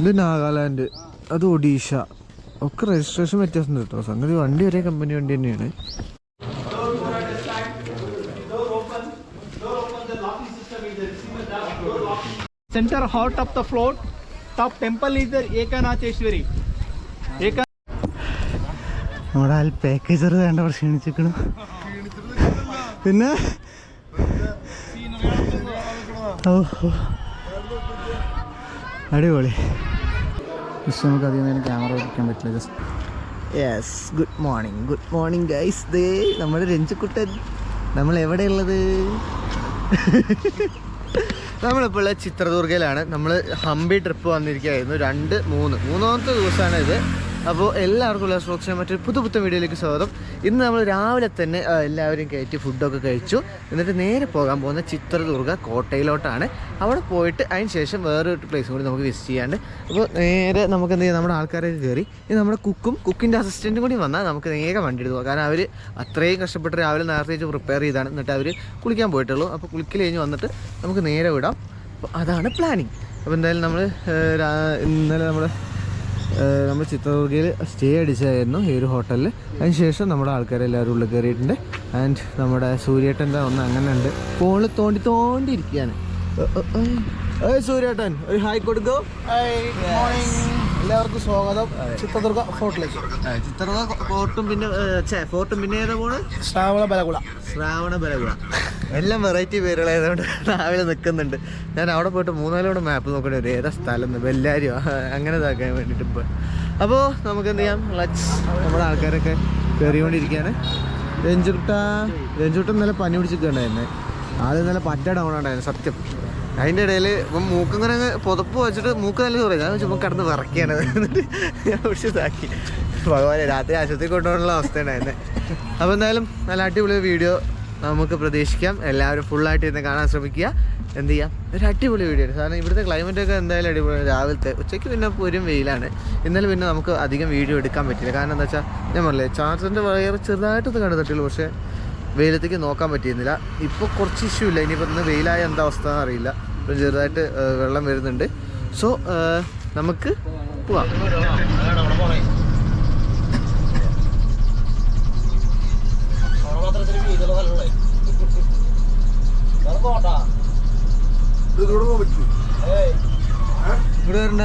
ഇത് നാഗാലാൻഡ് അത് ഒഡീഷ. ഒക്കെ രജിസ്ട്രേഷൻ വ്യത്യാസം കേട്ടോ സംഗതി വണ്ടി ഒരേ കമ്പനി വണ്ടി തന്നെയാണ്. Centre heart of the floor top temple is Ekanatheshwari നമ്മുടെ ആ പാക്കേജർ വേണ്ട ക്ഷീണിച്ചിരിക്കണം. പിന്നെ? ഓ ഓ. അടിപൊളി. ജസ്റ്റ് നമുക്ക് അധികം നേരം ക്യാമറ വയ്ക്കാൻ പറ്റില്ല. Just yes good morning good morning guys ദേ നമ്മുടെ രഞ്ജിക്കുട്ടൻ. നമ്മൾ എവിടെയുള്ളത്? നമ്മളിപ്പോൾ ഉള്ള ചിത്രദുർഗയിലാണ്. നമ്മൾ ഹംപി ട്രിപ്പ് വന്നിരിക്കുകയായിരുന്നു. രണ്ട് മൂന്ന്. മൂന്നാമത്തെ ദിവസമാണ് ഇത് അപ്പോൾ എല്ലാവർക്കും ഉള്ള സ്ട്രോക്സിനെ മറ്റൊരു പുതു പുത്തൻ വീഡിയോയിലേക്ക് സ്വാഗതം. ഇന്ന് നമ്മൾ രാവിലെ തന്നെ എല്ലാവരും കയറ്റി ഫുഡൊക്കെ കഴിച്ചു. എന്നിട്ട് നേരെ പോകാൻ പോകുന്ന ചിത്രദുർഗ കോട്ടയിലോട്ടാണ്. അവിടെ പോയിട്ട് അതിന് ശേഷം വേറൊരു പ്ലേസും കൂടി നമുക്ക് വിസിറ്റ് ചെയ്യാണ്ട് അപ്പോൾ നേരെ നമുക്ക് എന്ത് ചെയ്യാം? നമ്മുടെ ആൾക്കാരൊക്കെ കയറി. ഇനി നമ്മുടെ കുക്കും കുക്കിന്റെ അസിസ്റ്റന്റും കൂടി വന്നാൽ നമുക്ക് നേരെ വണ്ടി എടുത്തു കാരണം അവർ അത്രയും കഷ്ടപ്പെട്ട് രാവിലെ നേരത്തെ പ്രിപ്പയർ ചെയ്താണ്. എന്നിട്ട് അവർ കുളിക്കാൻ പോയിട്ടുള്ളൂ. അപ്പോൾ കുളിക്കൽ കഴിഞ്ഞ് വന്നിട്ട് നമുക്ക് നേരെ വിടാം. അപ്പോൾ അതാണ് പ്ലാനിങ് അപ്പോൾ എന്തായാലും നമ്മൾ ഇന്നലെ നമ്മൾ നമ്മൾ ചിത്രദുർഗയിൽ സ്റ്റേ അടിച്ചായിരുന്നു ഈ ഒരു ഹോട്ടലിൽ അതിനുശേഷം നമ്മുടെ ആൾക്കാരെല്ലാവരും ഉള്ളിൽ കയറിയിട്ടുണ്ട്. ആൻഡ് നമ്മുടെ സൂര്യേട്ടന്റെ ഒന്ന് അങ്ങനെ ഉണ്ട്. ഫോണിൽ തോണ്ടി തോണ്ടിയിരിക്കുകയാണ് ഏയ് സൂര്യേട്ടൻ ഒരു ഹായ് കൊടുക്കോ. എല്ലാവർക്കും സ്വാഗതം. ചിത്രദുർഗ ഫോർട്ടിലേക്ക്. ചിത്രദുർഗ ഫോർട്ടും പിന്നെ ഫോർട്ടും പിന്നെ ഏതാ പോണ്? ശ്രാവണ ബലകുള ശ്രാവണ ബലകുള എല്ലാം വെറൈറ്റി പേരുകളായതുകൊണ്ട് രാവിലെ നിൽക്കുന്നുണ്ട് ഞാൻ അവിടെ പോയിട്ട് മൂന്നാലോട് മാപ്പ് നോക്കേണ്ടി വരും ഏതാ സ്ഥലം എന്ന് ബെല്ലാരിയോ അങ്ങനെ ഇതാക്കാൻ വേണ്ടിയിട്ട് ഇപ്പോൾ അപ്പോൾ നമുക്ക് എന്ത് ചെയ്യാം? ലച്ച് നമ്മുടെ ആൾക്കാരൊക്കെ കയറിക്കൊണ്ടിരിക്കുകയാണ് രഞ്ജുട്ട രഞ്ജുട്ട ഇന്നലെ പനി പിടിച്ചിട്ടുണ്ടായിരുന്നേ. ആദ്യം ഇന്നലെ പറ്റ ഡൗൺ ഉണ്ടായിരുന്നു സത്യം. അതിന്റെ ഇടയിൽ ഇപ്പം മൂക്കിങ്ങനെ അങ്ങ് പുതപ്പ് വെച്ചിട്ട് മൂക്ക് നല്ല ചോറ് ഞാൻ ചുമ്മാ കിടന്ന് വിറക്കുകയാണ് എന്നിട്ട് ഞാൻ പിടിച്ചതാക്കി ഭഗവാനെ രാത്രി ആശുപത്രി കൊണ്ടുപോകാനുള്ള അവസ്ഥയുണ്ടായിരുന്നെ. അപ്പോൾ എന്തായാലും നല്ല അടിപൊളി വീഡിയോ നമുക്ക് പ്രതീക്ഷിക്കാം. എല്ലാവരും ഫുള്ളായിട്ട് ഇരുന്ന് കാണാൻ ശ്രമിക്കുക. എന്ത് ചെയ്യാം? ഒരു അടിപൊളി വീഡിയോ ആണ്. കാരണം ഇവിടുത്തെ ക്ലൈമറ്റ് ഒക്കെ എന്തായാലും അടിപൊളി രാവിലത്തെ ഉച്ചയ്ക്ക് പിന്നെ ഒരു വെയിലാണ്. ഇന്നലെ പിന്നെ നമുക്ക് അധികം വീഡിയോ എടുക്കാൻ പറ്റില്ല കാരണം എന്താ വെച്ചാൽ ഞാൻ പറഞ്ഞില്ലേ ചാർജറിന്റെ വയർ ചെറുതായിട്ടൊന്ന് കണ്ടു തട്ടുള്ളൂ പക്ഷേ വെയിലത്തേക്ക് നോക്കാൻ പറ്റിയിരുന്നില്ല. ഇപ്പോൾ കുറച്ച് ഇഷ്യൂ ഇല്ല. ഇനിയിപ്പോൾ ഇന്ന് വെയിലായ എന്താ അവസ്ഥ എന്ന് അറിയില്ല. ഇപ്പം ചെറുതായിട്ട് വെള്ളം വരുന്നുണ്ട്. സോ നമുക്ക് പോവാം. ഇവിടെ വരണ്ട.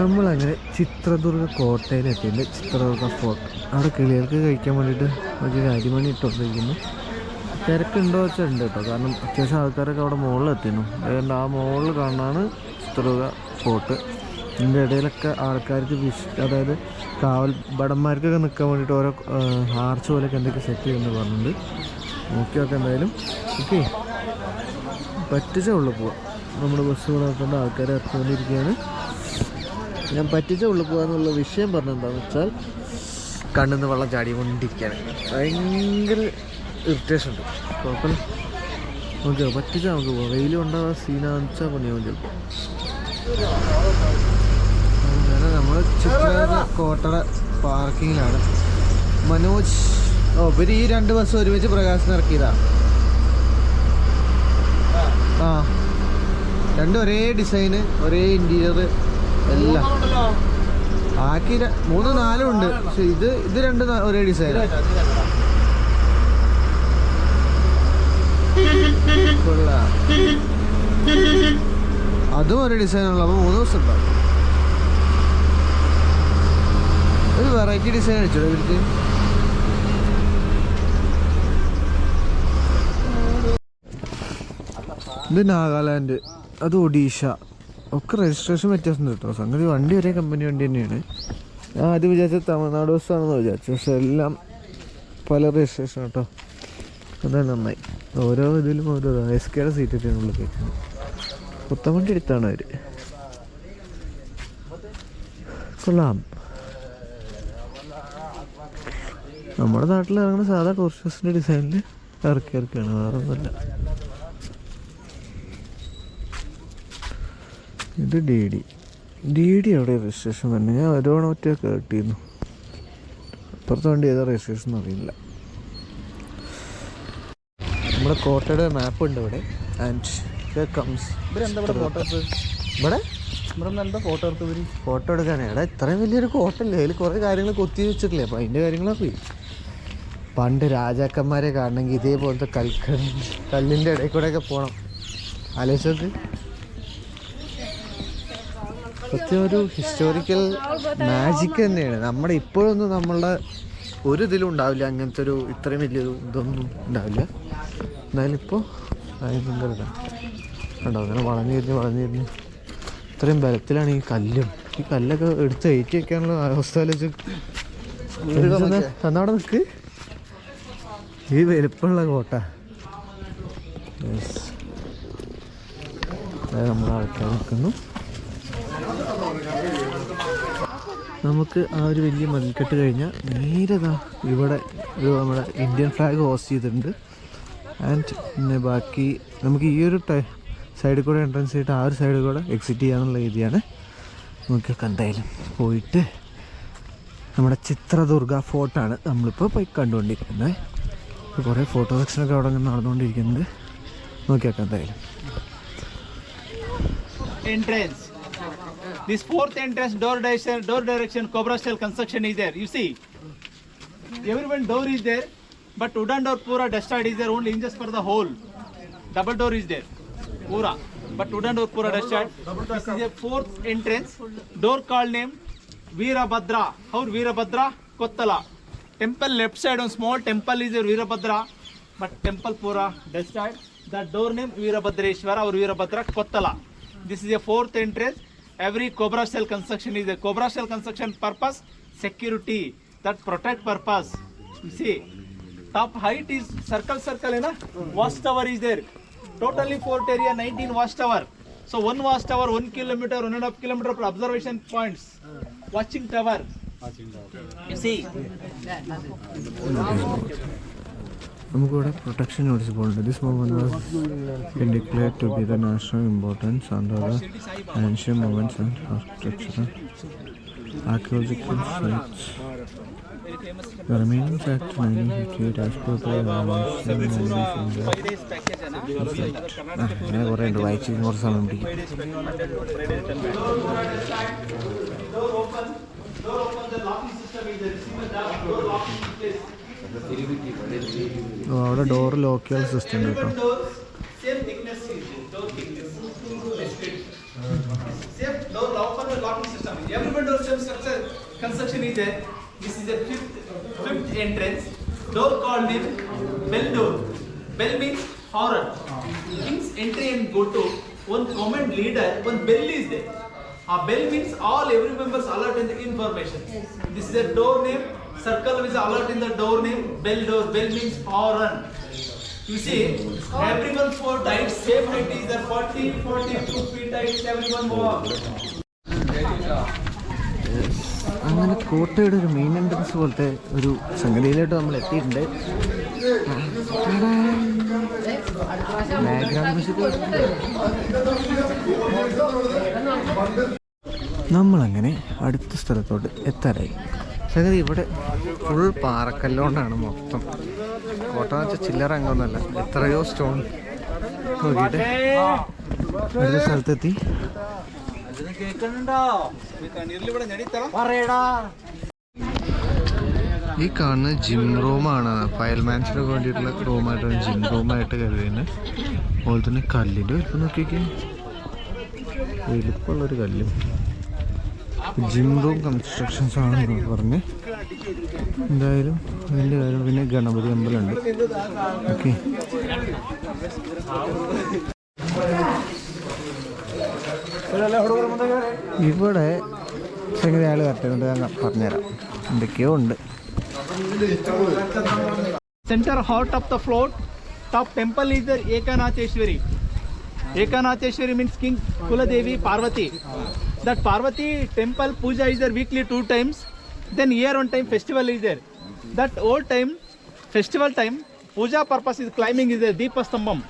നമ്മളങ്ങനെ ചിത്രദുർഗ കോട്ടയിലെത്തിയിട്ടുണ്ട് ചിത്രദുർഗ ഫോർട്ട്. അവിടെ കിളികൾക്ക് കഴിക്കാൻ വേണ്ടിയിട്ട് ഒരു അരിമണി ഇട്ടുകൊണ്ടിരിക്കുന്നു. തിരക്കുണ്ടോ വെച്ചാൽ ഉണ്ട് കേട്ടോ. കാരണം അത്യാവശ്യം ആൾക്കാരൊക്കെ അവിടെ മുകളിൽ എത്തിയിരുന്നു അതുകൊണ്ട് ആ മുകളിൽ കാണാനാണ് ചിത്രദുർഗ ഫോർട്ട്. ഇതിന്റെ ഇടയിലൊക്കെ ആൾക്കാർക്ക് വിഷ് അതായത് കാവൽ ഭടന്മാർക്കൊക്കെ നിൽക്കാൻ വേണ്ടിയിട്ട് ഓരോ ആർച്ച് പോലെയൊക്കെ എന്തൊക്കെ സെറ്റ് ചെയ്യുമെന്ന് പറഞ്ഞിട്ടുണ്ട്. നോക്കി നോക്കാം എന്തായാലും. ഓക്കെ. പറ്റിച്ചേ ഉള്ളു പോവാം നമ്മുടെ ബസ് നോക്കേണ്ട ആൾക്കാരെ ഇറക്കിക്കൊണ്ടിരിക്കുകയാണ് ഞാൻ പറ്റിച്ച ഉള്ളിൽ പോകാന്നുള്ള വിഷയം പറഞ്ഞെന്താണെന്ന് വെച്ചാൽ കണ്ണിൽ നിന്ന് വെള്ളം ചാടിക്കൊണ്ടിരിക്കുകയാണ്. ഭയങ്കര ഇറിറ്റേഷൻ ഉണ്ട്. കുഴപ്പമില്ല. ഓക്കെ പറ്റിച്ചാൽ നമുക്ക് പോകാം. വെയിൽ ഉണ്ടാകാൻ സീനാന്ന് വെച്ചാൽ പണിയാവും ചിലപ്പോൾ അങ്ങനെ നമ്മൾ ചിത്ര കോട്ടട പാർക്കിങ്ങിലാണ്. മനോജ് ഓ ഇവർ ഈ രണ്ട് ബസ് ഒരുമിച്ച് പ്രകാശനം ഇറക്കിയതാ ആ. രണ്ടും ഒരേ ഡിസൈന് ഒരേ ഇന്റീരിയർ എല്ലാം. ബാക്കി മൂന്ന് നാലും ഉണ്ട്. പക്ഷെ ഇത് ഇത് രണ്ട് ഒരേ ഡിസൈൻ അതും ഒരേ ഡിസൈനുള്ള അപ്പോൾ മൂന്ന് ദിവസം ഉണ്ടാവും. ഒരു വെറൈറ്റി ഡിസൈൻ അടിച്ചോ ഇവർക്ക്? ഇത് നാഗാലാൻഡ്. അത് ഒഡീഷ. ഒക്കെ രജിസ്ട്രേഷൻ വ്യത്യാസം കിട്ടും. സംഗതി വണ്ടി ഒരേ കമ്പനി വണ്ടി തന്നെയാണ്. ഞാൻ ആദ്യം വിചാരിച്ചത് തമിഴ്നാട് ബസ്സാണെന്ന് വിചാരിച്ചു. പക്ഷെ എല്ലാം പല രജിസ്ട്രേഷൻ കേട്ടോ. അതാണ് നന്നായി. ഓരോ ഇതിലും ഓരോ എസ് കെയുടെ സീറ്റ് ഒക്കെയാണ് കേൾക്കുന്നത്. കയറ്റുന്നത് പുത്തവണ്ടി എടുത്താണ് അവർ കൊള്ളാം. നമ്മുടെ നാട്ടിൽ ഇറങ്ങുന്ന സാധാ ടൂറിസ്റ്റ് ബസ്സിന്റെ ഡിസൈനിൽ ഇറക്കി ഇറക്കുകയാണ് വേറെ ഒന്നുമില്ല ഇത് ഡി ഡി. ഡി ഡി എവിടെ രജിസ്ട്രേഷൻ തന്നെ ഞാൻ ഒരുപാട് ഒറ്റ കേട്ടിരുന്നു. അപ്പുറത്തെ വണ്ടി ഏതാ രജിസ്ട്രേഷൻ അറിയില്ല. നമ്മുടെ കോട്ടയുടെ മാപ്പ് ഉണ്ട് ഇവിടെ. ആൻഡ് കംസ് ഇവിടെ ഫോട്ടോ എടുക്കാനേ. എടാ ഇത്രയും വലിയൊരു കോട്ടല്ലേ അതിൽ കുറേ കാര്യങ്ങൾ കൊത്തി വെച്ചിട്ടില്ലേ? അപ്പം അതിന്റെ കാര്യങ്ങളൊക്കെ പോയി. പണ്ട് രാജാക്കന്മാരെ കാണണമെങ്കിൽ ഇതേപോലത്തെ കൽക്ക കല്ലിന്റെ ഇടയിൽ കൂടെയൊക്കെ പോകണം ആലോചിച്ചത് സത്യം ഒരു ഹിസ്റ്റോറിക്കൽ മാജിക് തന്നെയാണ്. നമ്മുടെ ഇപ്പോഴൊന്നും നമ്മളുടെ ഒരു ഇതിലും ഉണ്ടാവില്ല. അങ്ങനത്തെ ഒരു ഇത്രയും വലിയൊരു ഇതൊന്നും ഉണ്ടാവില്ല. എന്നാലും ഇപ്പോൾ ഇതാണ് കണ്ടോ? അങ്ങനെ വളഞ്ഞു വളഞ്ഞിരുന്ന് വളഞ്ഞു തിരിഞ്ഞ് ഇത്രയും ബലത്തിലാണ് ഈ കല്ലും. ഈ കല്ലൊക്കെ എടുത്ത് ഏറ്റി വെക്കാനുള്ള അവസ്ഥ ആലോചിച്ച് തന്നവിടെ നിൽക്ക് ഈ വലുപ്പമുള്ള കോട്ട. നമ്മൾ ആൾക്കാർ നിൽക്കുന്നു. നമുക്ക് ആ ഒരു വലിയ മതിൽക്കെട്ട് കഴിഞ്ഞാൽ നേരതാ ഇവിടെ ഒരു നമ്മുടെ ഇന്ത്യൻ ഫ്ലാഗ് ഹോസ്റ്റ് ചെയ്തിട്ടുണ്ട്. ആൻഡ് പിന്നെ ബാക്കി നമുക്ക് ഈ ഒരു സൈഡിൽ കൂടെ എൻട്രൻസ് ചെയ്തിട്ട് ആ ഒരു സൈഡിൽ കൂടെ എക്സിറ്റ് ചെയ്യാനുള്ള രീതിയാണ് നമുക്കൊക്കെ എന്തായാലും പോയിട്ട് നമ്മുടെ ചിത്രദുർഗ ഫോർട്ടാണ് നമ്മളിപ്പോൾ പോയി കണ്ടുകൊണ്ടിരിക്കുന്നത്. ഇപ്പോൾ കുറേ ഫോട്ടോ സെക്ഷനൊക്കെ അവിടെ ഇങ്ങനെ നടന്നുകൊണ്ടിരിക്കുന്നത് നോക്കിയൊക്കെ എന്തായാലും entrance. This fourth entrance door direction, door direction Cobra Shell construction is there. You see, everyone door is there, but wooden door pura destroyed is there. Only hinges for the hole. Double door is there, pura. But wooden door pura destroyed. This is a fourth entrance. Door called name Veerabhadra. How Veerabhadra? Kottala. Temple left side, one small temple is there Veerabhadra, but temple pura destroyed. The door name Veerabhadreshwara or Veerabhadra Kottala. This is a fourth entrance. Every Cobra shell construction is a Cobra shell construction purpose, security, that protect purpose. You see, top height is circle circle, you know? Watch tower is there. Totally fort area 19 watch tower. So one watch tower, one kilometer, one and a half kilometer for observation points. Watching tower. You see, നമുക്കിവിടെ protection notice പോകുന്നുണ്ട് this monument was declare to be the national importance under the ancient monuments and architecture archaeological sites The remaining facts 1958 as per the ना? അങ്ങനെ കുറേ ഉണ്ട് വായിച്ച് കുറച്ച് സമയം പിടിക്കും Door open, door open, the locking system is the door locking അവിടെ door lock ചെയ്യാൻ സിസ്റ്റം ഉണ്ട് കേട്ടോ Every doors, same thickness is there, door thickness. Same door open and locking system. Every window same structure construction is there. This is the fifth, fifth entrance. Door called name bell door. Bell means horn. King's entry and go to one command leader, one bell is there. A bell means all every members alert in the information. This is the door name. Circle is alert in the door name. Bell door. Bell means horn. You see, everyone for height, same height is there 40, 42 feet height, everyone walk. അങ്ങനെ കോട്ടയുടെ ഒരു main entrance പോലത്തെ ഒരു സംഗതിയിലോട്ട് നമ്മൾ എത്തിയിട്ടുണ്ട് background music നമ്മളങ്ങനെ അടുത്ത സ്ഥലത്തോട്ട് എത്താറായി സംഗതി ഇവിടെ ഫുൾ പാറക്കല്ലുകൊണ്ടാണ് മൊത്തം. കോട്ട വെച്ച ചില്ലറ അംഗമൊന്നുമല്ല എത്രയോ സ്റ്റോൺ നോക്കിയിട്ട് അടുത്ത സ്ഥലത്തെത്തി. ഈ കാണുന്ന ജിം റൂമാണ് ഫയൽമാൻസിന് വേണ്ടിയിട്ടുള്ള റൂമായിട്ടാണ് ജിം റൂമായിട്ട് കരുതുന്നത് അതുപോലെ തന്നെ കല്ലിന്റെ വലിപ്പം നോക്കിയൊക്കെ വലുപ്പമുള്ളൊരു കല്ലും. ജിംബും കൺസ്ട്രക്ഷൻസ് ആണെന്ന് പറഞ്ഞ്. എന്തായാലും അതിന്റെ കാര്യം പിന്നെ ഗണപതി അമ്പലമുണ്ട് ഓക്കെ ഇവിടെ എങ്ങനെ ആൾ ഞാൻ പറഞ്ഞുതരാം. എന്തൊക്കെയോ ഉണ്ട്. Centre heart of the float top temple is Ekanatheshwari Ekanatheshwari means king കുലദേവി Parvati That Parvati temple puja is there weekly two times. Then year one time festival is there. That old time, festival time, puja purpose is climbing is there, Deepa Stambham.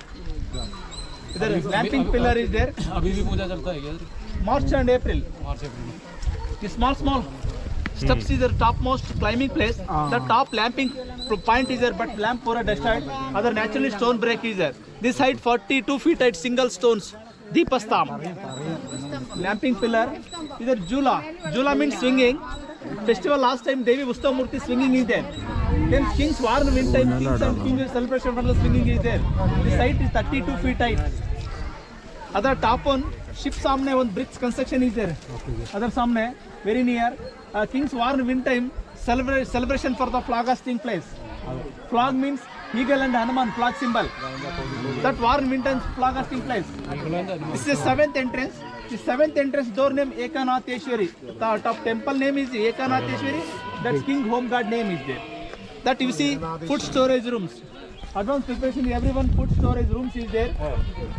There lamping pillar is there. अभी भी पूजा चलता है क्या March and April. The small, small steps is the topmost climbing place. The top lamping point is there, but lamp pura destroyed. Other naturally stone break is there. This height 42 feet height, single stones. Deepastam. Lamping pillar. Either Jula. Jula means swinging. Festival last time Devi Ustamurti swinging is there. Then King's Warren wind time, Kings and celebration for the swinging is there. This height is 32 feet height. Other top one, ship samne one bricks construction is there. Other samne, very near. Uh, King's Warren wind time, celebra- celebration for the flag hosting place. Flag means eagle and Hanuman flag symbol. That Warren wind time flag hosting place. This is seventh entrance. The seventh entrance door name Ekanatheshwari. The top temple name is Ekanatheshwari. that King Home God name is there. That you see food storage rooms. Advanced preparation, everyone food storage rooms is there.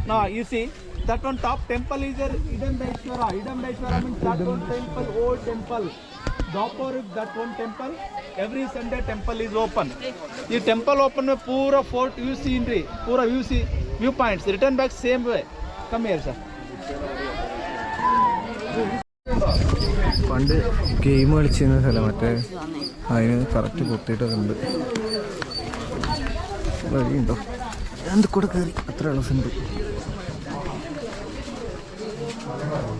Now you see that one top temple is there, Idam Daishwara. Idam Daishwara means that one temple, old temple. ದಾಪೋರ್ that one temple every Sunday temple is open ಈ temple open ಪೂರ fort view scenery ಪೂರ view sea view points return back same way ಕಮ್ಮಿ sir പണ്ട് game കളിച്ചിരുന്ന സ്ഥലം മറ്റേ അതിന് correct കൊത്തിയിട്ടൊക്കെ ഉണ്ട്. വഴിയുണ്ടോ? എന്ത് കൂടെ കയറി അത്ര എളുപ്പമുണ്ട്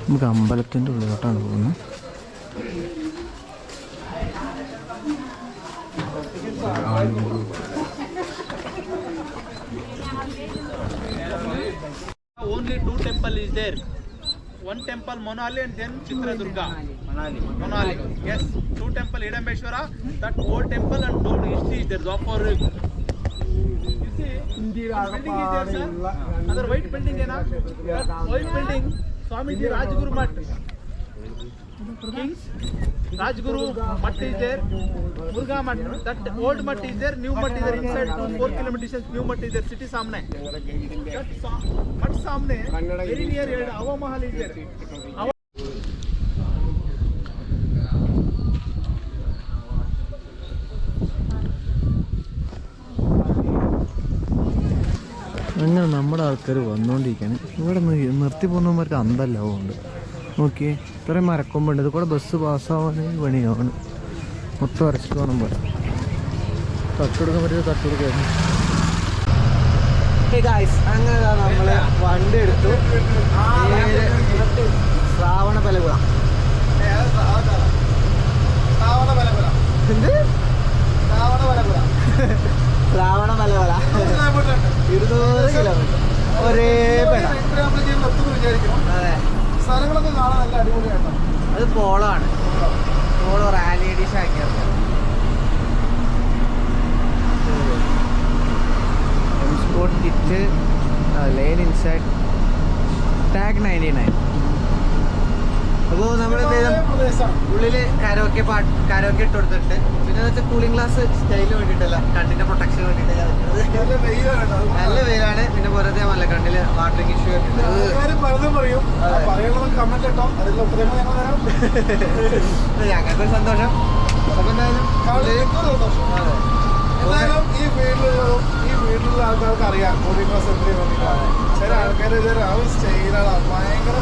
നമുക്ക് അമ്പലത്തിന്റെ ഉള്ളിലോട്ടാണ് പോകുന്നത്. Only two temple is there. One temple Manali and then Chitradurga Manali is two temple Hidimbeshwara that old temple and ದೋಡ್ history is there Jafar ಅದರ ವೈಟ್ ಬಿಲ್ಡಿಂಗ್ ಏನಾ white building Swamiji Rajguru Math kings Rajguru Mutt is there, Murga Mutt, that old Mutt is there, new Mutt is there, inside 4 km distance, new Mutt is there, city Samne. That Mutt Samne, very near Ava Mahal is there. Ava അങ്ങനെ നമ്മുടെ ആൾക്കാർ വന്നുകൊണ്ടിരിക്കുകയാണ് ഇവിടെ നിർത്തി പോകുന്നവന്മാർക്ക് അന്തല്ലാവുണ്ട് നോക്കിയേ ഇത്രയും മരക്കൊമ്പുണ്ട്. ഇത് കൂടെ ബസ് പാസ്സാവാൻ പണിയാണ്. മൊത്തം അരച്ചിട്ട് വേണം പോലെ. തട്ടുകൊടുക്കാൻ പറ്റിയത് തട്ടെടുക്കായിരുന്നു അങ്ങനെ നമ്മൾ വണ്ടി എടുത്തു. ശ്രാവണ പലകുള ശ്രാവണ പലകുള ഇരുന്നൂറ് കിലോമീറ്റർ. ഒരേ പെട. അതെ. സ്ഥലങ്ങളൊക്കെ കാണാൻ നല്ല അടിപൊളിയായിട്ടാണ് അത് പോളാണ്. പോളോ റാലി എഡിഷൻ ആക്കിയത്. സ്പോട്ട് കിറ്റ് ഉള്ളിൽ ഇൻസൈഡ് ടാഗ് നയന്റി നയൻ അപ്പോൾ നമ്മൾ ഉള്ളിൽ കരോക്കെ പാട്ട് കരോക്കെ ഇട്ട് കൊടുത്തിട്ട്. പിന്നെ വെച്ചാൽ കൂളിംഗ് ഗ്ലാസ് സ്റ്റൈലിന് വേണ്ടിയിട്ടല്ല കണ്ണിന്റെ പ്രൊട്ടക്ഷന് വേണ്ടിട്ടല്ല നല്ല വെയിലാണ്. പിന്നെ പുറത്തെ മല്ല കണ്ണിൽ വാട്ടറിങ് ഇഷ്യൂ പലതും പറയും. അതെ. പറയുന്നത് കമന്റ് ഇട്ടോ? അതിലുള്ള ഉത്തരങ്ങൾ ഞങ്ങൾ തരാം. ഞങ്ങൾക്കൊരു സന്തോഷം. അപ്പൊ എന്തായാലും സന്തോഷം. അതെ. ഈ വീട്ടിലുള്ളതും ഈ വീട്ടിലുള്ള ആൾക്കാർക്ക് അറിയാം. കൂളിംഗ് ക്ലാസ് എന്തിനു വേണ്ടിയിട്ടാണ് ചില ആൾക്കാർ ഇതൊരു ആ സ്റ്റൈലാണ് ഭയങ്കര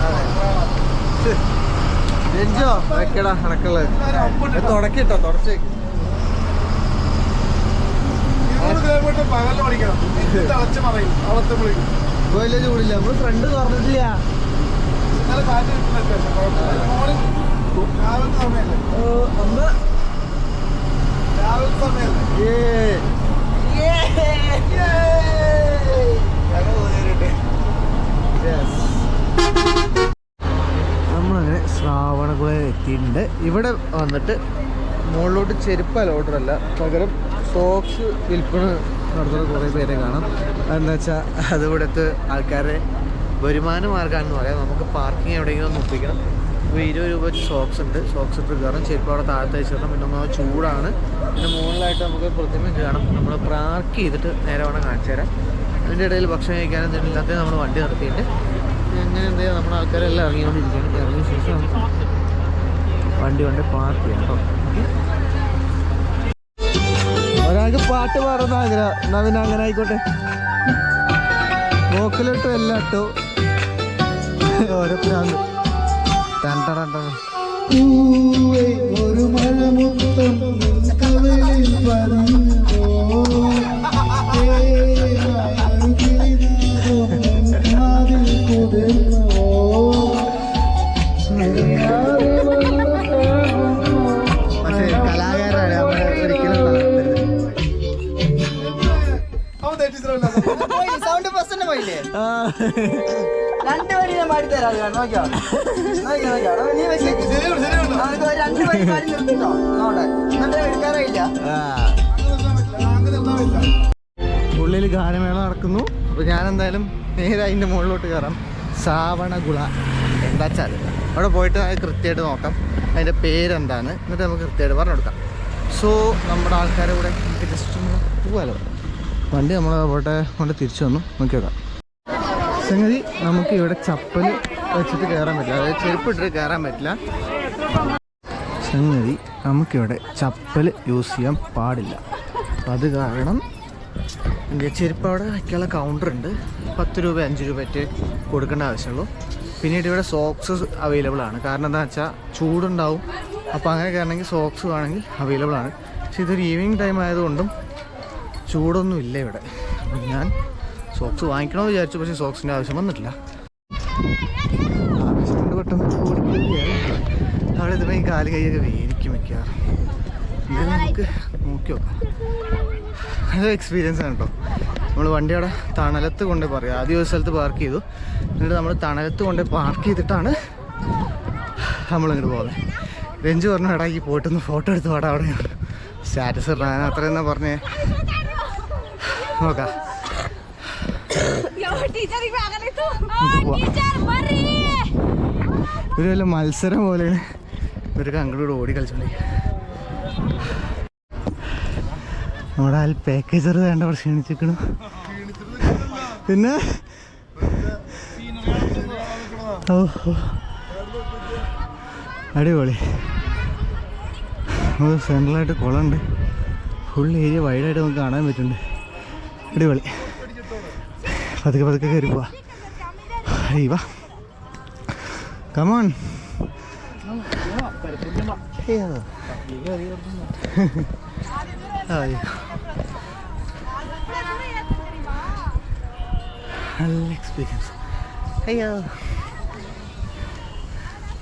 വെക്കടാ തുടക്കിട്ടോ തുടച്ച് ഇരുന്നൂറ് കിലോമീറ്റർ പകലിൽ പഠിക്കണം തിളച്ച് മറയും. അവളത്തെ വിളിക്കും വലിയ ചൂടില്ല. നമ്മൾ ഫ്രണ്ട് തുറന്നിട്ടില്ല. ഇന്നലെ കാറ്റ് രാവിലത്തെ രാവിലത്തെ. നമ്മളങ്ങനെ ശ്രാവണകുള എത്തിയിട്ടുണ്ട്. ഇവിടെ വന്നിട്ട് മുകളിലോട്ട് ചെരുപ്പല്ല ഓർഡറല്ല പകരം സോക്സ് വിൽപ്പന നടത്തുന്ന കുറേ പേരെ കാണാം. എന്താ വെച്ചാൽ അതിവിടുത്തെ ആൾക്കാരെ വരുമാന മാർഗമാണെന്ന് പറയാം. നമുക്ക് പാർക്കിംഗ് എവിടെയെങ്കിലും ഒന്ന് ഒപ്പിക്കണം. ഇപ്പോൾ ഇരുപത് രൂപ വെച്ച് സോക്സ് ഉണ്ട്. സോക്സ് ഇട്ട് കയറണം ചെരുപ്പ് അവിടെ താഴത്ത് വെച്ചിടണം. പിന്നെ ഒന്നാമത് ചൂടാണ്. പിന്നെ മുകളിലായിട്ട് നമുക്ക് പ്രതിമ കാണാം. നമ്മൾ പാർക്ക് ചെയ്തിട്ട് നേരെ വേണം കാണിച്ചു തരാം അതിന്റെ ഇടയിൽ ഭക്ഷണം കഴിക്കാനും എന്തെങ്കിലും നമ്മൾ വണ്ടി നിർത്തിയിട്ട് എങ്ങനെ എന്താ നമ്മുടെ ആൾക്കാരെല്ലാം ഇറങ്ങിക്കൊണ്ടിരിക്കുകയാണ്. ഇറങ്ങിയ ശേഷം വണ്ടി കൊണ്ട് പാർക്ക് ചെയ്യാം കേട്ടോ. പാട്ട് പാടുന്ന ആഗ്രഹ. എന്നാ അങ്ങനെ ആയിക്കോട്ടെ. നോക്കലിട്ടോ എല്ലാം ഇട്ടു. ഓരോ പ്രാന്ത്. രണ്ട. പൂവേ ഒരു മഴമുത്തം കവലിൽ പതിഞ്ഞോ രണ്ട് നിർത്തിട്ടോ? നോട്ടെ എന്നിട്ട് ഉള്ളിൽ ഗാനമേള നടക്കുന്നു. അപ്പോൾ ഞാൻ എന്തായാലും നേരെ അതിന്റെ മുകളിലോട്ട് കയറാം. സാവണഗുള. എന്താ വെച്ചാൽ അവിടെ പോയിട്ട് നമുക്ക് കൃത്യമായിട്ട് നോക്കാം. അതിന്റെ പേരെന്താണ്? എന്നിട്ട് നമുക്ക് കൃത്യമായിട്ട് പറഞ്ഞു കൊടുക്കാം സോ നമ്മുടെ ആൾക്കാരെ കൂടെ നമുക്ക് ജസ്റ്റ് ഒന്ന് പോകാമല്ലോ വണ്ടി നമ്മൾ അവിടെ കൊണ്ട് തിരിച്ചു വന്നു. നോക്കി നോക്കാം സംഗതി നമുക്ക് ഇവിടെ ചപ്പൽ വെച്ചിട്ട് കയറാൻ പറ്റില്ല. അതായത് ചെരുപ്പ് ഇട്ടിട്ട് കയറാൻ പറ്റില്ല. സംഗതി നമുക്കിവിടെ ചപ്പൽ യൂസ് ചെയ്യാൻ പാടില്ല. അത് കാരണം ചെരുപ്പ് അവിടെ വയ്ക്കാനുള്ള കൗണ്ടർ ഉണ്ട്. പത്ത് രൂപ അഞ്ച് രൂപ ആയിട്ട് കൊടുക്കേണ്ട ആവശ്യമുള്ളൂ. പിന്നീട് ഇവിടെ സോക്സ് അവൈലബിൾ ആണ്. കാരണം എന്താ വെച്ചാൽ ചൂടുണ്ടാവും. അപ്പോൾ അങ്ങനെ കയറണമെങ്കിൽ സോക്സ് വേണമെങ്കിൽ അവൈലബിൾ ആണ്. പക്ഷേ ഇതൊരു ഈവനിങ് ടൈം ആയതുകൊണ്ടും ചൂടൊന്നും ഇല്ല ഇവിടെ. ഞാൻ സോക്സ് വാങ്ങിക്കണമെന്ന് വിചാരിച്ചു. പക്ഷേ സോക്സിന്റെ ആവശ്യം വന്നിട്ടില്ല ആവശ്യം കൊണ്ട് പെട്ടെന്ന് ഓടിക്കുകയാണ് ഇതിപ്പോൾ ഈ കാൽ കൈയൊക്കെ വേരിക്കും വെക്കാറ് എന്തായാലും നമുക്ക് നോക്കി നോക്കാം. നല്ല എക്സ്പീരിയൻസ് ആണ് കേട്ടോ നമ്മൾ വണ്ടി അവിടെ തണലത്ത് കൊണ്ട് പറയുക ആദ്യം ഒരു സ്ഥലത്ത് പാർക്ക് ചെയ്തു. എന്നിട്ട് നമ്മൾ തണലത്ത് കൊണ്ട് പാർക്ക് ചെയ്തിട്ടാണ് നമ്മളിങ്ങോട്ട് പോകുന്നത് രഞ്ജു പറഞ്ഞു എടാ ഈ പോയിട്ടൊന്ന് ഫോട്ടോ എടുത്ത് പാടാ അവിടെ. സ്റ്റാറ്റസ് ഇടാൻ ഞാൻ അത്രയും എന്നാ പറഞ്ഞേ നോക്കാം. ഒരു വല്ല മത്സരം പോലെയാണ്. ഒരു അങ്ങോട്ട് ഓടി കളിച്ചോളി നമ്മുടെ ആ പാക്കേജർ വേണ്ട അവിടെ ക്ഷീണിച്ചിരിക്കണു. പിന്നെ? ഓ. അടിപൊളി. നമുക്ക് സെൻട്രലായിട്ട് കുളമുണ്ട്. ഫുൾ ഏരിയ വൈഡായിട്ട് നമുക്ക് കാണാൻ പറ്റുന്നുണ്ട്. അടിപൊളി. പതുക്കെ പതുക്കെ കയറി പോവാ. അയ്യ വാ. കമോൺ അയ്യോ നല്ല എക്സ്പീരിയൻസ് അയ്യോ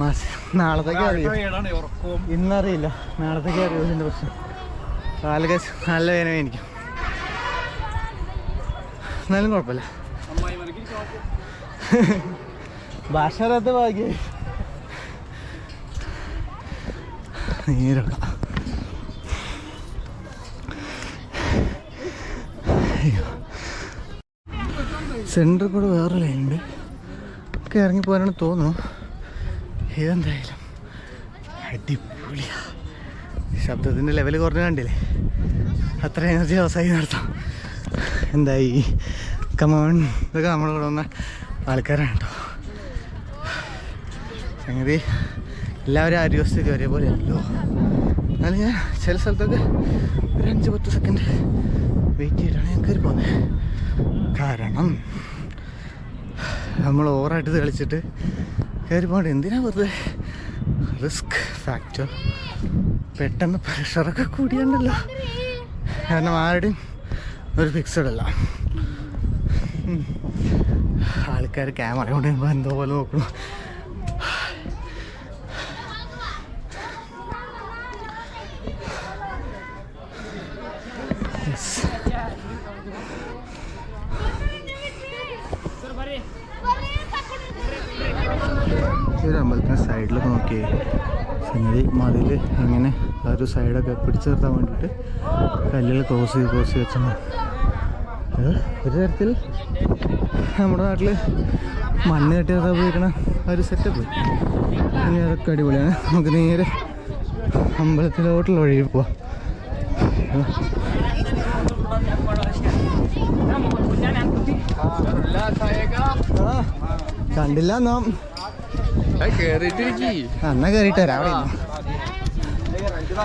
മാസ് നാളത്തേക്ക് അറിയോ ഇന്നറിയില്ല നാളത്തേക്ക് അറിയോ ഇതിന്റെ പ്രശ്നം കാലൊക്കെ നല്ല വേദന എനിക്ക് എന്നാലും കുഴപ്പമില്ല ഭാഷ അറിയാത്ത നേരിട. സെന്ററിൽ കൂടെ വേറെ ലൈനുണ്ട്. ഒക്കെ ഇറങ്ങി പോകാനാണ് തോന്നുന്നു. ഇതെന്തായാലും അടിപൊളിയാ. ശബ്ദത്തിന്റെ ലെവൽ കുറഞ്ഞ കണ്ടില്ലേ? അത്ര എനർജി അവസായി നടത്താം. എന്തായി? കമോൺ ഇതൊക്കെ നമ്മുടെ കൂടെ വന്ന ആൾക്കാരാണ് കേട്ടോ. സംഗതി എല്ലാവരും ആ ദിവസത്തേക്ക് ഒരേപോലെയല്ലോ എന്നാലും ഞാൻ ചില സ്ഥലത്തൊക്കെ ഒരു അഞ്ച് പത്ത് സെക്കൻഡ് വെയിറ്റ് ചെയ്തിട്ടാണ് ഞാൻ കയറി പോകുന്നത് കാരണം നമ്മൾ ഓവറായിട്ട് കളിച്ചിട്ട് കയറി പോകണ്ട എന്തിനാ വെറുതെ? റിസ്ക് ഫാക്ടർ പെട്ടെന്ന് പ്രഷറൊക്കെ കൂടിയുണ്ടല്ലോ. കാരണം ആരുടെയും ഒരു ഫിക്സഡ് അല്ല ആൾക്കാർ ക്യാമറ കൊണ്ട് എന്തോ പോലെ നോക്കണം Yes. ഈ ഒരു അമ്പലത്തിന് സൈഡിലൊക്കെ നോക്കിയേ സംഗതി മതിൽ എങ്ങനെ ആ ഒരു സൈഡൊക്കെ പിടിച്ചു നിർത്താൻ വേണ്ടിയിട്ട് കല്ലുകൾ ക്രോസ് ചെയ്ത് ക്രോസ് ചെയ്ത് വെച്ചാൽ ഒരു തരത്തിൽ നമ്മുടെ നാട്ടിൽ മണ്ണ് കെട്ടി നിർത്താൻ ഉപയോഗിക്കണ ഒരു സെറ്റപ്പ് ഇനി അതൊക്കെ അടിപൊളിയാണ്. നമുക്ക് നേരെ അമ്പലത്തിലോട്ടുള്ള വഴി പോവാം. കണ്ടില്ല നാം എന്നാ കയറിയിട്ട് വരാം. അവിടെ. ഈ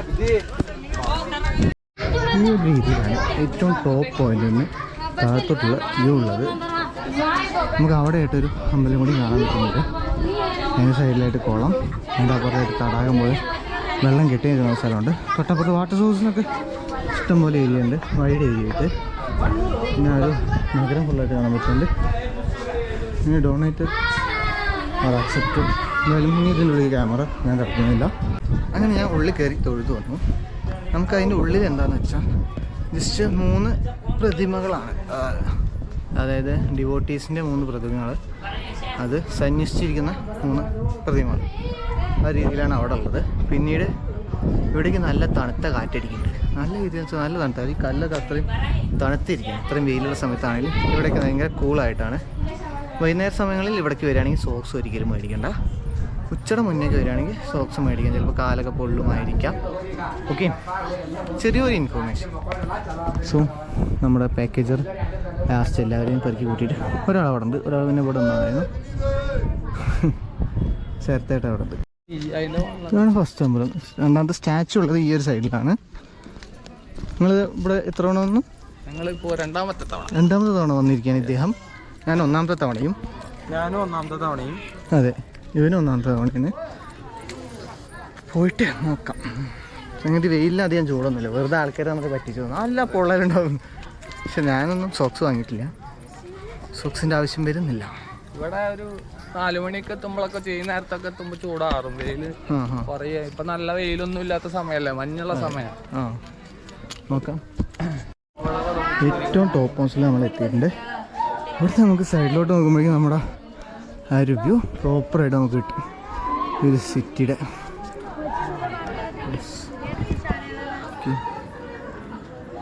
ഒരു രീതിയിലാണ് ഏറ്റവും ടോപ്പ് പോയിന്റിൽ നിന്ന് താഴത്തോട്ടുള്ള വ്യൂ ഉള്ളത്. നമുക്ക് അവിടെ ആയിട്ടൊരു അമ്പലം കൂടി കാണാൻ പറ്റുന്നുണ്ട്. അതിന് സൈഡിലായിട്ട് കുളം അതിന്റെ അപ്പുറത്തായിട്ട് തടാകം പോലെ വെള്ളം കെട്ടി നിൽക്കുന്ന സ്ഥലമുണ്ട്. തൊട്ടപ്പുറത്ത് വാട്ടർ സോഴ്സിനൊക്കെ ഇഷ്ടംപോലെ ഏരിയ ഉണ്ട്. വൈഡ് ഏരിയ ആയിട്ട്. പിന്നെ ഒരു നഗരം ഫുള്ളായിട്ട് കാണാൻ പറ്റുന്നുണ്ട്. ഇനി ഡൊണേറ്റഡ് അത് അക്സെപ്റ്റഡ് എന്തായാലും ഇനി ഇതിനുള്ളിൽ ക്യാമറ ഞാൻ കിടക്കുന്നില്ല അങ്ങനെ ഞാൻ ഉള്ളിൽ കയറി തൊഴുതു വന്നു. നമുക്ക് അതിന്റെ ഉള്ളിൽ എന്താണെന്ന് വെച്ചാൽ ജസ്റ്റ് മൂന്ന് പ്രതിമകളാണ്. അതായത് ഡിവോട്ടീസിന്റെ മൂന്ന് പ്രതിമകൾ അത് സന്യസിച്ചിരിക്കുന്ന മൂന്ന് പ്രതിമകൾ. ആ രീതിയിലാണ് അവിടെ ഉള്ളത്. പിന്നീട് ഇവിടേക്ക് നല്ല തണുത്ത കാറ്റടിക്കുന്നുണ്ട്. നല്ല രീതി വെച്ചാൽ നല്ല തണുത്ത. ഈ കല്ലൊക്കെ അത്രയും തണുത്തിരിക്കും. അത്രയും വെയിലുള്ള സമയത്താണെങ്കിലും ഇവിടേക്ക് ഭയങ്കര കൂളായിട്ടാണ് വൈകുന്നേര സമയങ്ങളിൽ ഇവിടേക്ക് വരികയാണെങ്കിൽ സോക്സ് ഒരിക്കലും മേടിക്കണ്ട. ഉച്ചയുടെ മുന്നേക്ക് വരികയാണെങ്കിൽ സോക്സ് മേടിക്കാം. ചിലപ്പോൾ കാലൊക്കെ പൊള്ളുമായിരിക്കാം. ഓക്കെ ചെറിയൊരു ഇൻഫോർമേഷൻ സോ നമ്മുടെ പാക്കേജർ ലാസ്റ്റ് എല്ലാവരെയും പെറുക്കി കൂട്ടിയിട്ട് ഒരാൾ അവിടെ ഉണ്ട്. ഒരാൾ പിന്നെ ഇവിടെ ഉണ്ടായിരുന്നു ചേർത്തായിട്ട് അവിടെ ഉണ്ട്. ഇതാണ് ഫസ്റ്റ് ടെമ്പിൾ രണ്ടാമത്തെ സ്റ്റാച്ചു ഉള്ളത് ഈ ഒരു സൈഡിലാണ് നിങ്ങൾ ഇവിടെ എത്ര തവണ വന്നു? രണ്ടാമത്തെ തവണ. രണ്ടാമത്തെ തവണ വന്നിരിക്കുകയാണ് ഇദ്ദേഹം. ഞാൻ ഒന്നാമത്തെ തവണയും. ഞാനും ഒന്നാമത്തെ തവണയും. അതെ. ഇവനും ഒന്നാമത്തെ തവണയാണ്. പോയിട്ട് നോക്കാം. സംഗതി വെയിലിന് അധികം ചൂടൊന്നുമില്ല. വെറുതെ ആൾക്കാരെ നമുക്ക് പറ്റിച്ചു. തോന്നും നല്ല പൊള്ളലുണ്ടാവും. പക്ഷെ ഞാനൊന്നും സോക്സ് വാങ്ങിയിട്ടില്ല. സോക്സിന്റെ ആവശ്യം വരുന്നില്ല. ഇവിടെ ഒരു നാലു മണിയൊക്കെ എത്തുമ്പോഴൊക്കെ ചെയ്യുന്ന നേരത്തൊക്കെ എത്തുമ്പോൾ ചൂടാറും. വെയിൽ കുറേ ഇപ്പൊ നല്ല വെയിലൊന്നും ഇല്ലാത്ത സമയമല്ലേ മഞ്ഞുള്ള സമയം. ആ. നോക്കാം. ഏറ്റവും ടോപ്പ് ഹൗസിൽ നമ്മൾ എത്തിയിട്ടുണ്ട് ഇവിടുത്തെ നമുക്ക് സൈഡിലോട്ട് നോക്കുമ്പോഴേക്കും നമ്മുടെ ആ ഒരു വ്യൂ പ്രോപ്പറായിട്ട് നമുക്ക് കിട്ടും. ഒരു സിറ്റിയുടെ.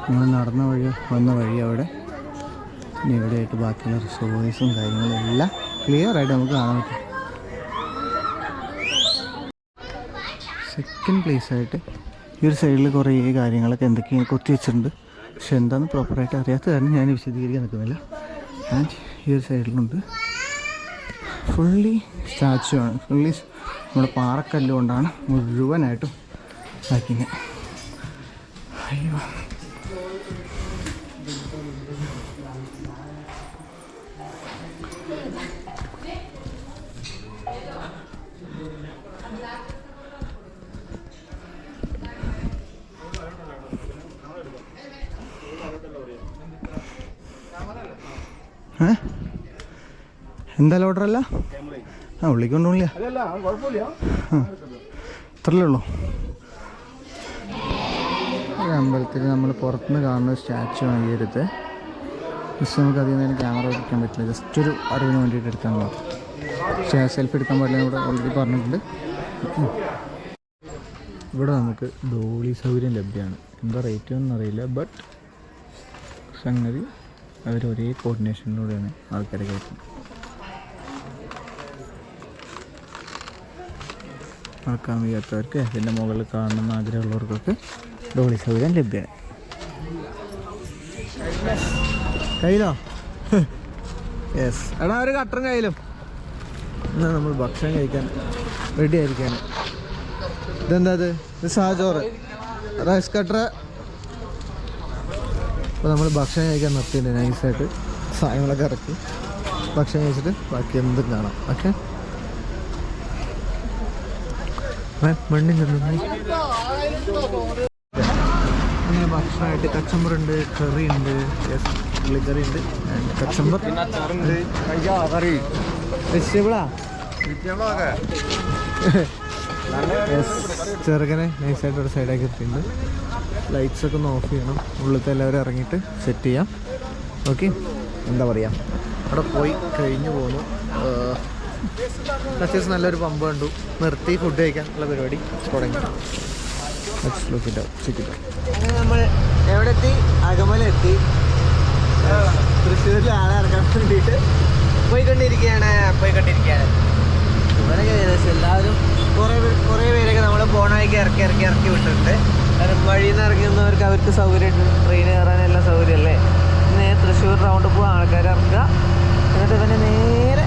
നമ്മൾ നടന്ന വഴി വന്ന വഴി അവിടെ. പിന്നെ ഇവിടെയായിട്ട് ബാക്കിയുള്ള റിസോഴ്സും കാര്യങ്ങളും എല്ലാം ക്ലിയർ ആയിട്ട് നമുക്ക് കാണാൻ പറ്റും. സെക്കൻഡ് പ്ലേസ് ആയിട്ട് ഈ ഒരു സൈഡിൽ കുറേ കാര്യങ്ങളൊക്കെ എന്തൊക്കെയാണ് കൊത്തി വെച്ചിട്ടുണ്ട്. പക്ഷെ എന്താണെന്ന് പ്രോപ്പറായിട്ട് അറിയാത്ത കാരണം ഞാൻ വിശദീകരിക്കാൻ നിൽക്കുന്നില്ല. ആൻഡ് ഈ ഒരു സൈഡിലുണ്ട് ഫുള്ളി സ്റ്റാച്ചു ആണ്. ഫുള്ളി നമ്മുടെ പാറക്കല്ലുകൊണ്ടാണ് മുഴുവനായിട്ടും ആക്കിയത് അയ്യോ. എന്താ ഓർഡർ അല്ല ആ ഉള്ളിക്ക് കൊണ്ടുപോണില്ല അത്രല്ലേ ഉള്ളൂ. അമ്പലത്തിൽ നമ്മൾ പുറത്തുനിന്ന് കാണുന്ന സ്റ്റാച്ചു ആണ് ഈ അടുത്ത് ജസ്റ്റ് നമുക്ക് അതിൽ നിന്ന് ക്യാമറ എടുക്കാൻ പറ്റില്ല. ജസ്റ്റ് ഒരു അറിവിന് വേണ്ടിയിട്ട് എടുക്കാൻ മാത്രം പക്ഷേ സെൽഫി എടുക്കാൻ പറ്റില്ല ഇവിടെ ഓൾറെഡി പറഞ്ഞിട്ടുണ്ട്. ഇവിടെ നമുക്ക് ഡോളി സൗകര്യം ലഭ്യമാണ്. എന്താ റേറ്റ് ഒന്നും അറിയില്ല ബട്ട് സംഗതി അവർ ഒരേ കോർഡിനേഷനിലൂടെയാണ് ആൾക്കാരെ കയറ്റുന്നത്. നടക്കാൻ വയ്യാത്തവർക്ക് അതിന്റെ മുകളിൽ കാണണമെന്ന് ആഗ്രഹമുള്ളവർക്കൊക്കെ ഡോളി സൗകര്യം ലഭ്യമാണ്. കയ്യിലോ? യെസ് എടാ ഒരു കട്ടറും കയ്യിലും. എന്നാൽ നമ്മൾ ഭക്ഷണം കഴിക്കാൻ റെഡി ആയിരിക്കാൻ ഇതെന്താ ഇത്? ഇത് സാജോറ് റൈസ് കട്ടർ അപ്പോൾ നമ്മൾ ഭക്ഷണം കഴിക്കാൻ നിർത്തിയിട്ടുണ്ട്. നൈസായിട്ട് സാധനങ്ങളൊക്കെ ഇറക്കി. ഭക്ഷണം കഴിച്ചിട്ട് ബാക്കി എന്തും കാണാം. ഓക്കെ മണ്ണും ചെന്നു അങ്ങനെ ഭക്ഷണമായിട്ട് കച്ചമ്പറുണ്ട് കറി ഉണ്ട് ഉള്ളിക്കറി ഉണ്ട് കച്ചമ്പർ. കറി. വെജിറ്റബിളാ? ചെറുകനെ നൈസായിട്ട് ഒരു സൈഡാക്കി എത്തിയിട്ടുണ്ട് ലൈറ്റ്സ് ഒക്കെ ഒന്ന് ഓഫ് ചെയ്യണം. ഉള്ളിലത്തെ എല്ലാവരും ഇറങ്ങിയിട്ട് സെറ്റ് ചെയ്യാം. ഓക്കെ എന്താ പറയുക അവിടെ പോയി കഴിഞ്ഞു ഏഹ്, അത്യാവശ്യം നല്ലൊരു പമ്പ് കണ്ടു. നിർത്തി ഫുഡ് കഴിക്കാനുള്ള പരിപാടി തുടങ്ങി. നമ്മൾ എവിടെ എത്തി അകമല എത്തി തൃശ്ശൂരിൽ ആളെ ഇറക്കാൻ വേണ്ടിയിട്ട് പോയിക്കൊണ്ടിരിക്കുകയാണ്. പോയിക്കൊണ്ടിരിക്കുകയാണ്. ഇവരൊക്കെ ഏകദേശം എല്ലാവരും കുറേ കുറേ പേരൊക്കെ നമ്മൾ പോണായിക്ക് ഇറക്കി ഇറക്കി ഇറക്കി വിട്ടിട്ടുണ്ട്. കാരണം വഴിയിൽ നിന്ന് ഇറങ്ങുന്നവർക്ക് അവർക്ക് സൗകര്യം ട്രെയിൻ കയറാനെല്ലാം സൗകര്യമല്ലേ? നേരെ തൃശ്ശൂർ റൗണ്ട് പോകാൻ ആൾക്കാർ ഇറക്കുക എന്നിട്ട് ഇവനെ നേരെ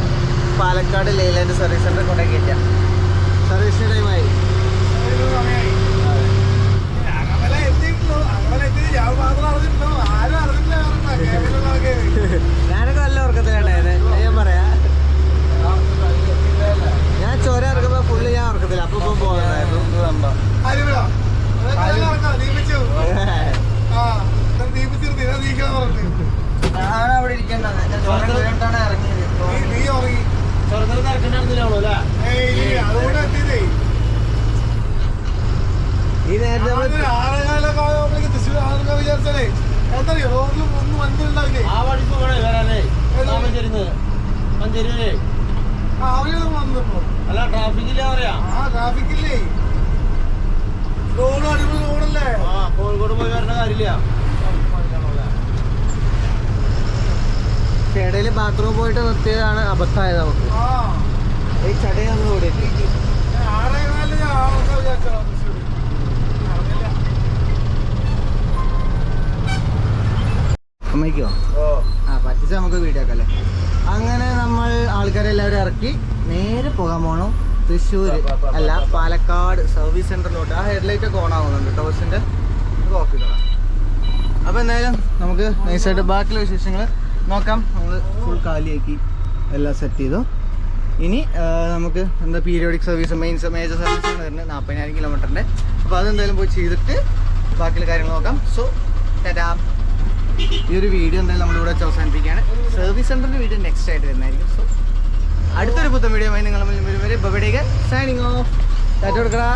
പാലക്കാട് ലേലാൻഡ് സർവീസ് സെന്റർ കൊണ്ടേ കയറ്റാം. സർവീസിന് ടൈമായി ഞാനൊക്കെ നല്ല ഉറക്കത്തിലുണ്ടായിരുന്നു ഞാൻ പറയാ. ഞാൻ ചോര ഇറക്കുമ്പോ പുള്ളി ഞാൻ ഉറക്കത്തില്ല അപ്പൊ ഇപ്പം പോകുന്നതായിരുന്നു അവിടെ ഇരിക്കണ്ട? നീ ഉറങ്ങി. നേരത്തെ വിചാരിച്ചാലേ എന്തറിയോ റോഡിൽ ഒന്നും വണ്ടി ഉണ്ടാവില്ലേ ആ വഴിക്ക് വരാനേ മഞ്ചേരിയിലേ. വന്നപ്പോ. അല്ല ട്രാഫിക്കില്ല പറയാ. ആ ട്രാഫിക്കില്ലേ? റോഡ് അടിപൊളി റോഡല്ലേ? ആ കോഴിക്കോട് പോയി വരേണ്ട കാര്യമില്ല. ഇടയിൽ ബാത്റൂം പോയിട്ട് നിർത്തിയതാണ് അബദ്ധമായത് നമുക്ക്. ആ. ഈ ചടയൊന്നും ഓടിയിട്ട് ഞാൻ ആറേകാലിന് ഞാൻ വിചാരിച്ചോ അമ്മയ്ക്കോ ഓ. ആ പറ്റിച്ച നമുക്ക് വീഡിയോ ആക്കല്ലേ? അല്ലേ അങ്ങനെ നമ്മൾ ആൾക്കാരെ എല്ലാവരും ഇറക്കി നേരെ പോകാൻ പോകണം തൃശ്ശൂർ അല്ല പാലക്കാട് സർവീസ് സെന്ററിലോട്ട് ആ ഹെഡ്ലൈറ്റ് ഒക്കെ ഓൺ ആവുന്നുണ്ട് ടോസിന്റെ ഓഫ് ചെയ്തോളാം. അപ്പോൾ എന്തായാലും നമുക്ക് നൈസായിട്ട് ബാക്കിയുള്ള വിശേഷങ്ങൾ നോക്കാം. നമ്മൾ ഫുൾ കാലിയാക്കി എല്ലാം സെറ്റ് ചെയ്തു. ഇനി നമുക്ക് എന്താ periodic service main major service ആണ് വരുന്നത് നാൽപ്പതിനായിരം കിലോമീറ്ററിന്റെ അപ്പോൾ അതെന്തായാലും പോയി ചെയ്തിട്ട് ബാക്കിയുള്ള കാര്യങ്ങൾ നോക്കാം. സോ തരാം ഈ ഒരു വീഡിയോ എന്തായാലും നമ്മളിവിടെ അവസാനിപ്പിക്കുകയാണ്. സർവീസ് സെന്ററിന്റെ വീഡിയോ നെക്സ്റ്റ് ആയിട്ട് വരുന്നതായിരിക്കും. സോ അടുത്തൊരു പുത്തൻ വീഡിയോ നിങ്ങൾ സൈനിങ് ഓഫ് കൊടുക്കടാ